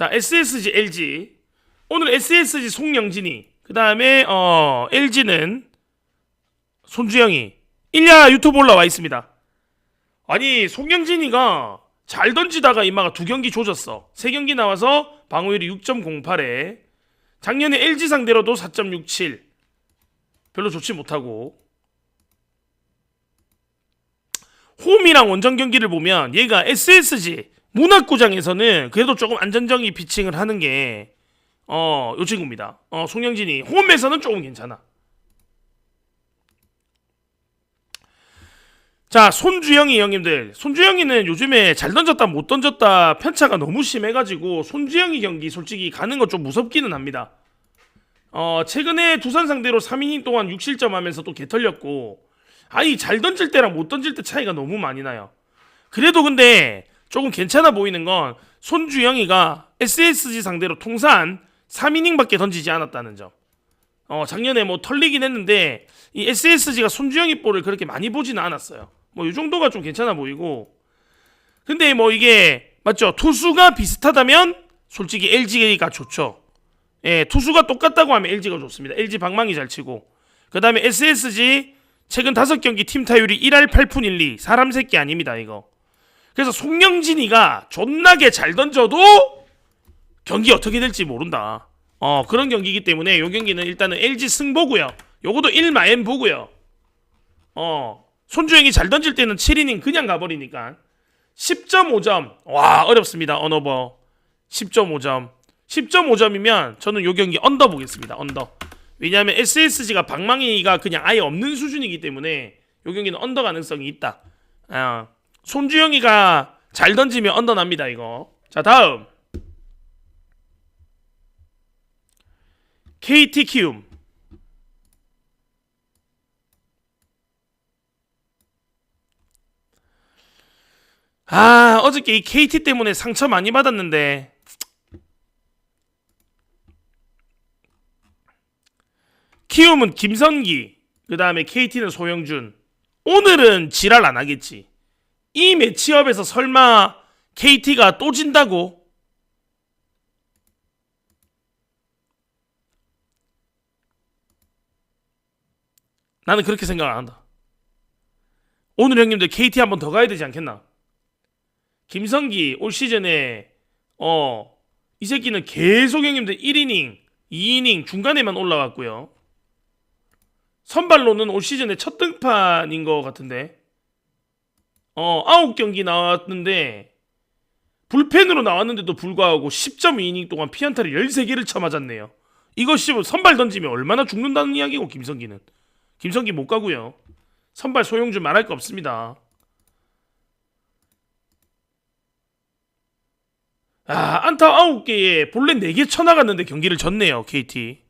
자, SSG LG. 오늘 SSG 송영진이. 그 다음에, 어, LG는 손주영이. 일야 유튜브 올라와 있습니다. 아니, 송영진이가 잘 던지다가 이마가 두 경기 조졌어. 세 경기 나와서 방어율이 6.08에 작년에 LG 상대로도 4.67. 별로 좋지 못하고. 홈이랑 원정 경기를 보면 얘가 SSG 문학구장에서는 그래도 조금 안전적인 피칭을 하는 게 어, 요 친구입니다. 어, 송영진이 홈에서는 조금 괜찮아. 자, 손주영이 형님들. 손주영이는 요즘에 잘 던졌다 못 던졌다 편차가 너무 심해가지고 손주영이 경기 솔직히 가는 거 좀 무섭기는 합니다. 어, 최근에 두산 상대로 3이닝 동안 6실점 하면서 또 개털렸고 아니 잘 던질 때랑 못 던질 때 차이가 너무 많이 나요. 그래도 근데 조금 괜찮아 보이는 건 손주영이가 SSG 상대로 통산 3이닝밖에 던지지 않았다는 점. 어, 작년에 뭐 털리긴 했는데 이 SSG가 손주영이 볼을 그렇게 많이 보지는 않았어요. 뭐 이 정도가 좀 괜찮아 보이고. 근데 뭐 이게 맞죠? 투수가 비슷하다면 솔직히 LG가 좋죠. 예, 투수가 똑같다고 하면 LG가 좋습니다. LG 방망이 잘 치고. 그다음에 SSG 최근 다섯 경기 팀 타율이 1할 8푼 1리 사람 새끼 아닙니다 이거. 그래서 송영진이가 존나게 잘 던져도 경기 어떻게 될지 모른다. 어 그런 경기이기 때문에 요 경기는 일단은 LG 승보고요. 요것도 1마엔 보고요. 어 손주영이 잘 던질 때는 7이닝 그냥 가버리니까 10.5점 와 어렵습니다 언어버 10.5점 10.5점이면 저는 요 경기 언더 보겠습니다 언더 왜냐하면 SSG가 방망이가 그냥 아예 없는 수준이기 때문에 요 경기는 언더 가능성이 있다 아, 손주영이가 잘 던지면 언더 납니다 이거. 자 다음. KT 키움. 아 어저께 이 KT 때문에 상처 많이 받았는데. 키움은 김선기 그 다음에 KT는 소영준. 오늘은 지랄 안 하겠지 이 매치업에서 설마 KT가 또 진다고? 나는 그렇게 생각 안 한다 오늘 형님들 KT 한번 더 가야 되지 않겠나? 김성기 올 시즌에 어 이 새끼는 계속 형님들 1이닝, 2이닝 중간에만 올라왔고요. 선발로는 올 시즌에 첫 등판인 것 같은데 어 아홉 경기 나왔는데 불펜으로 나왔는데도 불구하고 10.2이닝 동안 피안타를 13개를 쳐맞았네요. 이것이 뭐 선발 던지면 얼마나 죽는다는 이야기고 김성기는 김성기 못 가고요. 선발 소용준 말할 거 없습니다. 아, 안타 9개에 본래 4개 쳐나갔는데 경기를 졌네요, KT.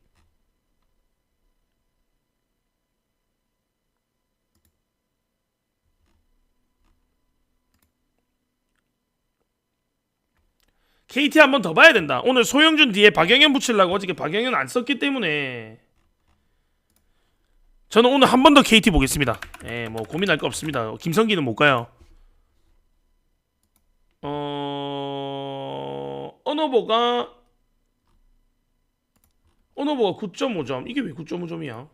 KT 한 번 더 봐야 된다. 오늘 소영준 뒤에 박영현 붙이려고 어저께 박영현 안 썼기 때문에 저는 오늘 한 번 더 KT 보겠습니다. 예, 뭐 고민할 거 없습니다. 김성기는 못 가요. 어... 언어보가 언어보가 9.5점. 이게 왜 9.5점이야?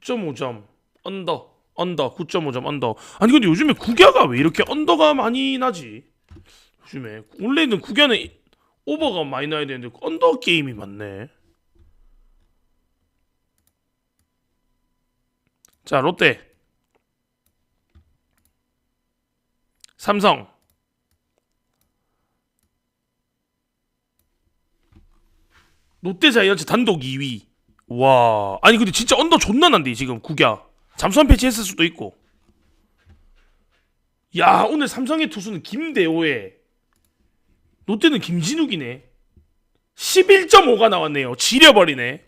(9.5점) 언더 언더 9.5점 언더. 아니 근데 요즘에 국야가 왜 이렇게 언더가 많이 나지? 요즘에 원래는 국야는 오버가 많이 나야 되는데 언더 게임이 많네. 자 롯데. 삼성. 롯데 자이언츠 단독 2위 와. 아니 근데 진짜 언더 존나 난데 지금 국야. 잠수함 패치했을 수도 있고. 야 오늘 삼성의 투수는 김대호에. 롯데는 김진욱이네. 11.5가 나왔네요. 지려버리네.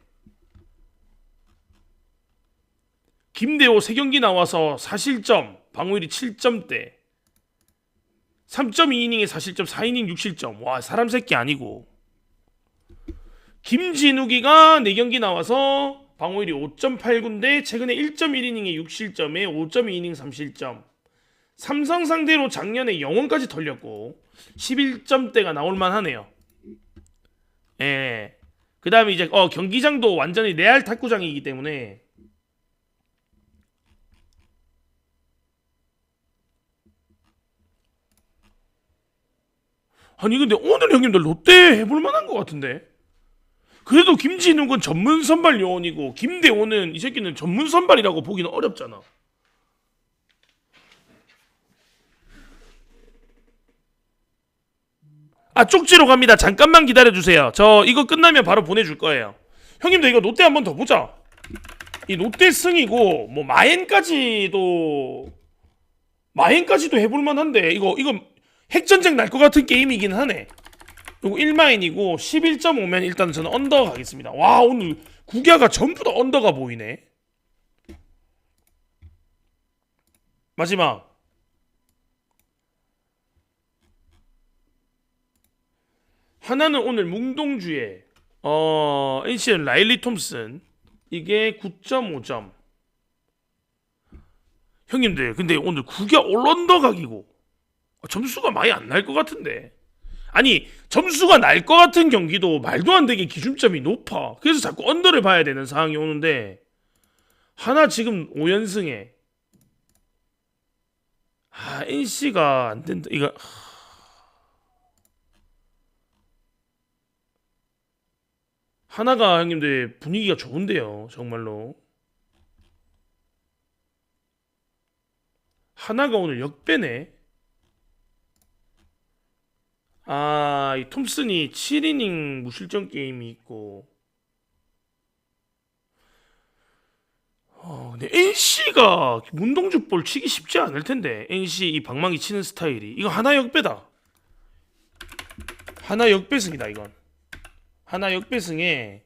김대호 3경기 나와서 4실점 방어율이 7점대. 3.2이닝에 4실점 4이닝 6실점. 와 사람 새끼 아니고 김진욱이가 4경기 나와서 방어율이 5.89인데 최근에 1.1이닝에 6실점에 5.2이닝 3실점. 삼성 상대로 작년에 영원까지 털렸고 11점대가 나올 만 하네요. 예. 그 다음에 이제 어 경기장도 완전히 레알 탁구장이기 때문에 아니 근데 오늘 형님들 롯데 해볼 만한 것 같은데 그래도 김진욱은 전문 선발 요원이고 김대호는 이 새끼는 전문 선발이라고 보기는 어렵잖아. 아 쪽지로 갑니다. 잠깐만 기다려 주세요. 저 이거 끝나면 바로 보내줄 거예요. 형님들 이거 롯데 한번 더 보자. 이 롯데 승이고 뭐 마엔까지도 마엔까지도 해볼 만한데 이거 이거 핵전쟁 날 것 같은 게임이긴 하네. 이거 1마인이고 11.5면 일단 저는 언더 가겠습니다. 와 오늘 구기아가 전부 다 언더가 보이네. 마지막 하나는 오늘 뭉동주에 어 NC는 라일리 톰슨 이게 9.5점. 형님들 근데 오늘 구기아 올언더 각이고 점수가 많이 안 날 것 같은데. 아니 점수가 날 것 같은 경기도 말도 안 되게 기준점이 높아. 그래서 자꾸 언더를 봐야 되는 상황이 오는데 하나 지금 5연승에 아 NC가 안 된다. 이거 하나가 형님들 분위기가 좋은데요. 정말로. 하나가 오늘 역배네. 아, 이 톰슨이 7이닝 무실점 게임이 있고. 어, 근데 NC가 문동주 볼 치기 쉽지 않을 텐데. NC 이 방망이 치는 스타일이. 이거 하나 역배다. 하나 역배승이다, 이건. 하나 역배승에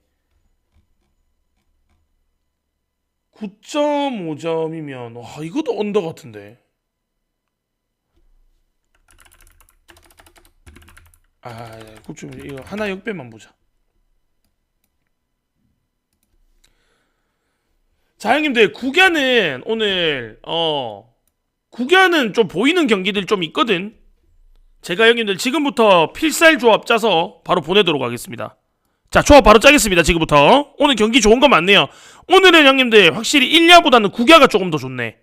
9.5점이면 와, 이것도 언더 같은데. 아, 굿좀 이거 하나 역배만 보자. 자, 형님들 구견은 오늘 어 구견은 좀 보이는 경기들 좀 있거든. 제가 형님들 지금부터 필살 조합 짜서 바로 보내도록 하겠습니다. 자, 조합 바로 짜겠습니다. 지금부터 오늘 경기 좋은 거 많네요. 오늘은 형님들 확실히 1야보다는 9야가 조금 더 좋네.